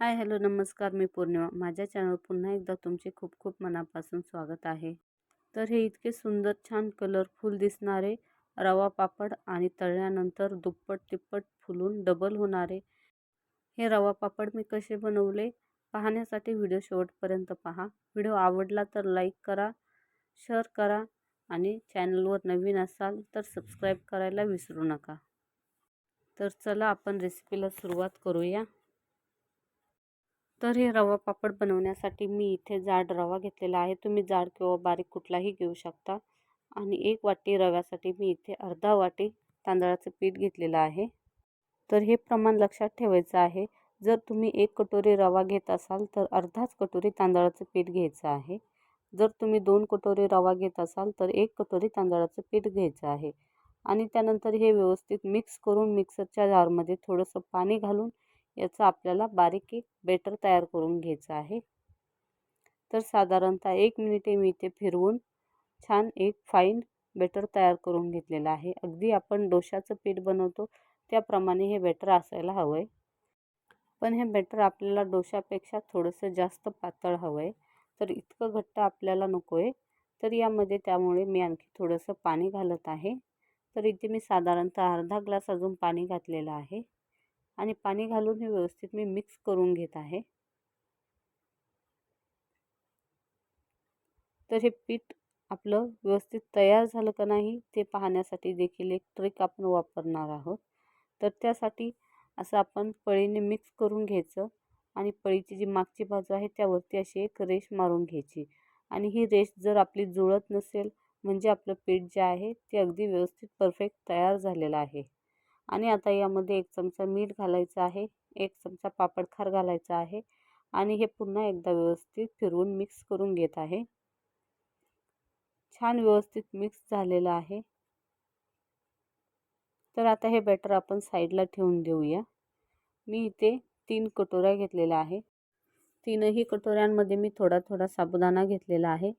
Hi hello नमस्कार मी पौर्णिमा. माझ्या channel पुन्हा एकदा तुमचे खूप खूप मनापासून स्वागत आहे. तर हे इतके सुंदर छान कलरफुल दिसणारे रवा पापड आणि तळल्यानंतर दुप्पट तिप्पट फुलून डबल होणारे हे रवा पापड मी कसे बनवले पाहण्यासाठी व्हिडिओ शेवटपर्यंत पहा. व्हिडिओ आवडला तर लाईक करा शेअर करा आणि चॅनलवर नवीन असाल तर सबस्क्राईब करायला विसरू नका. तर चला आपण रेसिपीला सुरुवात करूया. तर हे रवा पापड बनवण्यासाठी मी इथे जाड रवा घेतलेला आहे. तुम्ही जाड किंवा बारीक कुठलाही घेऊ शकता. आणि एक वाटी रव्यासाठी मी इथे अर्धा वाटी तांदळाचं पीठ घेतलेलं आहे. तर हे प्रमाण लक्षात ठेवायचं आहे. जर तुम्ही एक कटोरी रवा घेत असाल तर अर्धाच कटोरी तांदळाचं पीठ घ्यायचं आहे. जर तुम्ही दोन कटोरी रवा घेत असाल तर एक कटोरी तांदळाचं पीठ घ्यायचं आहे. आणि त्यानंतर हे व्यवस्थित मिक्स करून मिक्सरच्या जारमध्ये थोडंसं पाणी घालून याचं आपल्याला बारीक एक बेटर तयार करून घ्यायचं आहे. तर साधारणतः एक मिनिटे मी इथे फिरवून छान एक फाईन बेटर तयार करून घेतलेलं आहे. अगदी आपण डोशाचं पीठ बनवतो त्याप्रमाणे हे बेटर असायला हवं आहे पण हे बेटर आपल्याला डोशापेक्षा थोडंसं जास्त पातळ हवं आहे तर इतकं घट्ट आपल्याला नको आहे तर यामध्ये त्यामुळे मी आणखी थोडंसं पाणी घालत आहे. तर इथे मी साधारणतः अर्धा ग्लास अजून पाणी घातलेलं आहे. आणि पाणी घालून हे व्यवस्थित मी मिक्स करून घेत आहे. तर हे पीठ आपलं व्यवस्थित तयार झालं का नाही ते पाहण्यासाठी देखील एक ट्रिक आपण वापरणार आहोत. तर त्यासाठी असं आपण पळीने मिक्स करून घ्यायचं आणि पळीची जी मागची बाजू आहे त्यावरती अशी एक रेश मारून घ्यायची. आणि ही रेश जर आपली जुळत नसेल म्हणजे आपलं पीठ जे आहे ते अगदी व्यवस्थित परफेक्ट तयार झालेलं आहे. आणि आता यामध्ये एक चमचा मीठ घालायचं आहे एक चमचा पापड खार घालायचा आहे आणि हे पुन्हा एकदा व्यवस्थित फिरवून मिक्स करून घेत आहे. छान व्यवस्थित मिक्स झालेलं आहे. तर आता हे बॅटर आपण साईडला ठेवून देऊया. मी इथे तीन कटोऱ्या घेतलेल्या आहे. तीनही कटोऱ्यांमध्ये मी थोडा थोडा साबुदाणा घेतलेला आहे.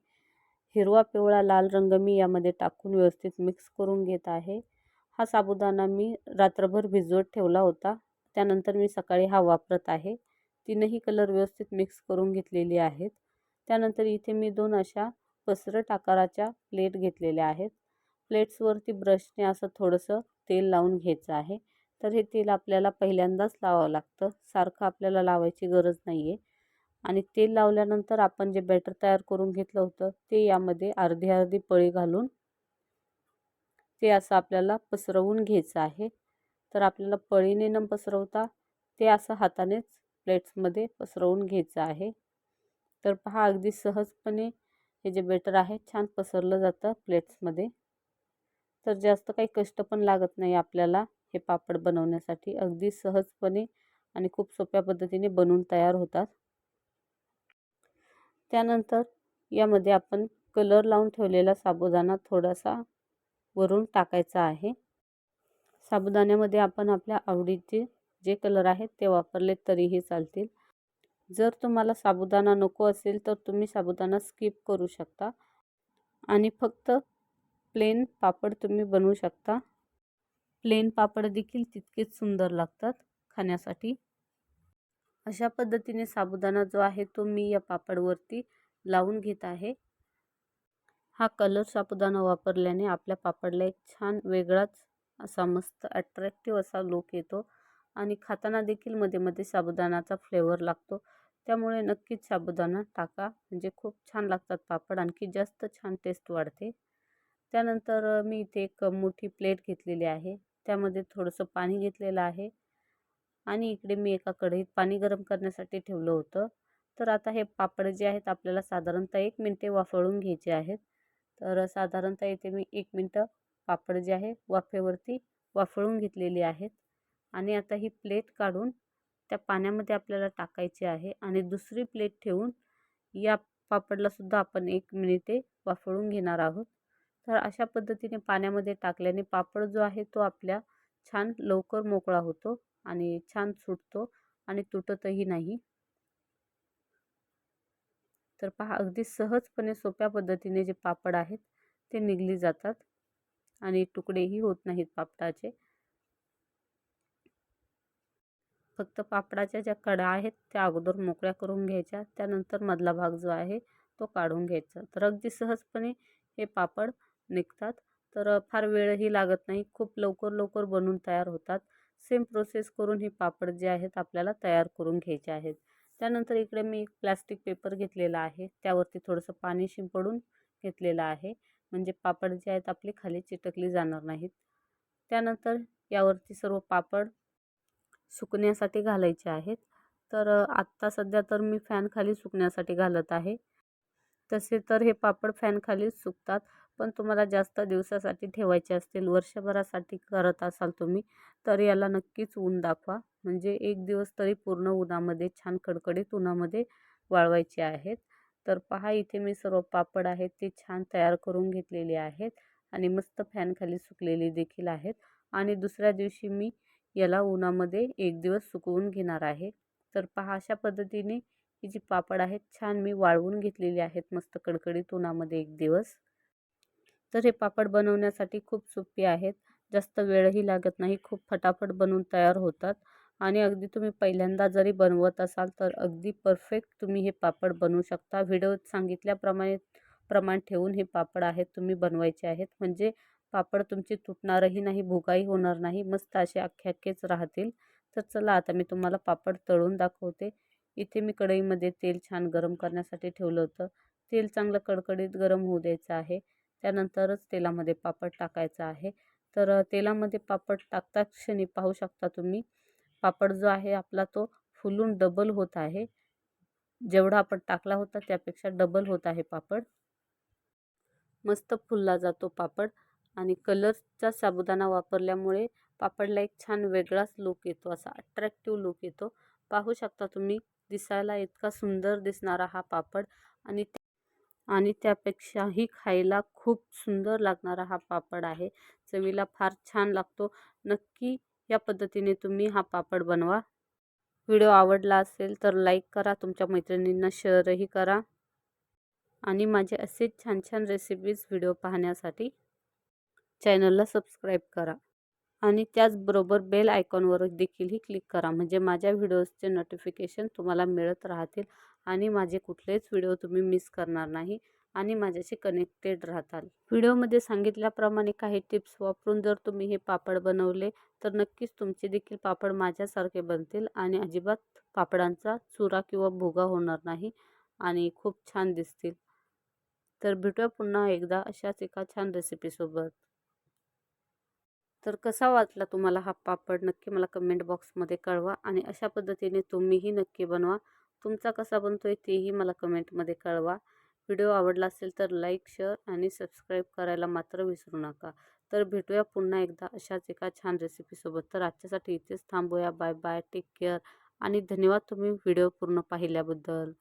हिरवा पिवळा लाल रंग मी यामध्ये टाकून व्यवस्थित मिक्स करून घेत आहे. हा साबुदाणा मी रात्रभर भिजवत ठेवला होता. त्यानंतर मी सकाळी हा वापरत आहे. तीनही कलर व्यवस्थित मिक्स करून घेतलेली आहेत. त्यानंतर इथे मी दोन अशा पसरट आकाराच्या प्लेट घेतलेल्या आहेत. प्लेट्सवरती ब्रशने असं थोडंसं तेल लावून घ्यायचं आहे. तर हे तेल आपल्याला पहिल्यांदाच लावावं लागतं. सारखं आपल्याला लावायची गरज नाही आहे आणि तेल लावल्यानंतर आपण जे बॅटर तयार करून घेतलं होतं ते यामध्ये अर्धी अर्धी पळी घालून ते असं आपल्याला पसरवून घ्यायचं आहे. तर आपल्याला पळीने न पसरवता ते असं हातानेच प्लेट्समध्ये पसरवून घ्यायचं आहे. तर पहा अगदी सहजपणे हे जे बेटर आहे छान पसरलं जातं प्लेट्समध्ये. तर जास्त काही कष्ट पण लागत नाही आपल्याला हे पापड बनवण्यासाठी. अगदी सहजपणे आणि खूप सोप्या पद्धतीने बनवून तयार होतात. त्यानंतर यामध्ये आपण कलर लावून ठेवलेला साबुदाणा थोडासा वरून टाकायचा आहे. साबुदाण्यामध्ये आपण आपल्या आवडीचे जे कलर आहेत ते वापरले तरीही चालतील. जर तुम्हाला साबुदाणा नको असेल तर तुम्ही साबुदाणा स्किप करू शकता. आणि फक्त प्लेन पापड तुम्ही बनवू शकता. प्लेन पापड देखील तितकेच सुंदर लागतात खाण्यासाठी. अशा पद्धतीने साबुदाणा जो आहे तो मी या पापडवरती लावून घेत आहे. हा कलर साबुदाणा वापरल्याने आपल्या पापडला एक छान वेगळाच असा मस्त अट्रॅक्टिव्ह असा लुक येतो आणि खाताना देखील मध्ये मध्ये साबुदाणाचा फ्लेवर लागतो. त्यामुळे नक्कीच साबुदाणा टाका. म्हणजे खूप छान लागतात पापड. आणखी जास्त छान टेस्ट वाढते. त्यानंतर मी इथे एक मोठी प्लेट घेतलेली आहे. त्यामध्ये थोडंसं पाणी घेतलेलं आहे. आणि इकडे मी एका कढईत पाणी गरम करण्यासाठी ठेवलं होतं. तर आता हे पापड जे आहेत आपल्याला साधारणतः एक मिनटे वाफळून घ्यायचे आहेत. तर साधारणतः इथे मी एक मिनटं पापड जे आहे वाफेवरती वाफळून घेतलेली आहेत. आणि आता ही प्लेट काढून त्या पाण्यामध्ये आपल्याला टाकायची आहे. आणि दुसरी प्लेट ठेवून या पापडलासुद्धा आपण एक मिनिटे वाफळून घेणार आहोत. तर अशा पद्धतीने पाण्यामध्ये टाकल्याने पापड जो आहे तो आपल्या छान लवकर मोकळा होतो आणि छान सुटतो आणि तुटतही नाही. तर पहा अगदी सहजपणे सोप्या पद्धतीने जे पापड आहेत ते निघली जातात. आणि तुकडेही होत नाहीत पापडाचे. फक्त पापडाच्या ज्या कडा आहेत त्या अगोदर मोकळ्या करून घ्यायच्या. त्यानंतर मधला भाग जो आहे तो काढून घ्यायचा. तर अगदी सहजपणे हे पापड निघतात. तर फार वेळही लागत नाही. खूप लवकर लवकर बनून तयार होतात. सेम प्रोसेस करून हे पापड जे आहेत आपल्याला तयार करून घ्यायचे आहेत. त्यानंतर इकडे मी एक प्लॅस्टिक पेपर घेतलेला आहे. त्यावरती थोडंसं पाणी शिंपडून घेतलेलं आहे. म्हणजे पापड जे आहेत आपले खाली चिटकली जाणार नाहीत. त्यानंतर यावरती सर्व पापड सुकण्यासाठी घालायचे आहेत. तर आत्ता सध्या तर मी फॅनखाली सुकण्यासाठी घालत आहे. तसे तर हे पापड फॅनखाली सुकतात. पण तुम्हाला जास्त दिवसासाठी ठेवायचे असतील वर्षभरासाठी करत असाल तुम्ही तर याला नक्कीच ऊन दाखवा. म्हणजे एक दिवस तरी पूर्ण उन्हामध्ये छान कडकडीत उन्हामध्ये वाळवायचे आहेत. तर पहा इथे मी सर्व पापड आहेत ते छान तयार करून घेतलेले आहेत आणि मस्त फॅनखाली सुकलेली सुकलेले देखील आहेत. आणि दुसऱ्या दिवशी मी याला उन्हामध्ये एक दिवस सुकवून घेणार आहे. तर पहा अशा पद्धतीने ही जी पापड आहेत छान मी वाळवून घेतलेली आहेत मस्त कडकडीत उन्हामध्ये एक दिवस. तर हे पापड बनवण्यासाठी खूप सोपी आहेत. जास्त वेळही लागत नाही. खूप फटाफट बनवून तयार होतात. आणि अगदी तुम्ही पहिल्यांदा जरी बनवत असाल तर अगदी परफेक्ट तुम्ही हे पापड बनवू शकता. व्हिडिओत सांगितल्याप्रमाणे प्रमाण ठेवून हे पापड आहेत तुम्ही बनवायचे आहेत. म्हणजे पापड तुमचे तुटणारही नाही भुगाही होणार नाही. मस्त असे अख्खे अख्खेच राहतील. तर चला आता मी तुम्हाला पापड तळून दाखवते. इथे मी कढईमध्ये तेल छान गरम करण्यासाठी ठेवलं होतं. तेल चांगलं कडकडीत गरम होऊ द्यायचं आहे. त्यानंतरच तेलामध्ये पापड टाकायचं आहे. तर तेलामध्ये पापड टाकता क्षणी पाहू शकता तुम्ही. पापड जो आहे आपला तो फुलून डबल होत आहे. जेवढा आपण टाकला होता त्यापेक्षा डबल होत आहे पापड. मस्त फुलला जातो पापड आणि कलरचा साबुदाणा वापरल्यामुळे पापडला एक छान वेगळाच लुक येतो असा अट्रॅक्टिव्ह लुक येतो. पाहू शकता तुम्ही दिसायला इतका सुंदर दिसणारा हा पापड आणि आणि त्यापेक्षाही खायला खूप सुंदर लागणारा हा पापड आहे. चवीला फार छान लागतो. नक्की या पद्धतीने तुम्ही हा पापड बनवा. व्हिडिओ आवडला असेल तर लाईक करा तुमच्या मैत्रिणींना शेअरही करा. आणि माझे असेच छान छान रेसिपीज व्हिडिओ पाहण्यासाठी चॅनलला सबस्क्राईब करा. आणि त्याचबरोबर बेल आयकॉनवर देखीलही क्लिक करा. म्हणजे माझ्या व्हिडिओजचे नोटिफिकेशन तुम्हाला मिळत राहतील. आणि माझे कुठलेच व्हिडिओ तुम्ही मिस करणार नाही आणि माझ्याशी कनेक्टेड राहताल. व्हिडिओमध्ये सांगितल्याप्रमाणे काही टिप्स वापरून जर तुम्ही हे पापड बनवले तर नक्कीच तुमचे देखील पापड माझ्यासारखे बनतील आणि अजिबात पापडांचा चुरा किंवा भुगा होणार नाही आणि खूप छान दिसतील. तर भेटूया पुन्हा एकदा अशाच एका छान रेसिपीसोबत तर कसा वाटला तुम्हाला हा पापड? नक्की मला कमेंट बॉक्समध्ये कळवा आणि अशा पद्धतीने तुम्हीही नक्की बनवा. तुमचा कसा बनतो आहे तेही मला कमेंटमध्ये कळवा. व्हिडिओ आवडला असेल तर लाईक शेअर आणि सबस्क्राईब करायला मात्र विसरू नका. तर भेटूया पुन्हा एकदा अशाच एका छान रेसिपीसोबत. तर आजच्यासाठी इथेच थांबूया. Bye bye. टेक केअर आणि धन्यवाद तुम्ही व्हिडिओ पूर्ण पाहिल्याबद्दल.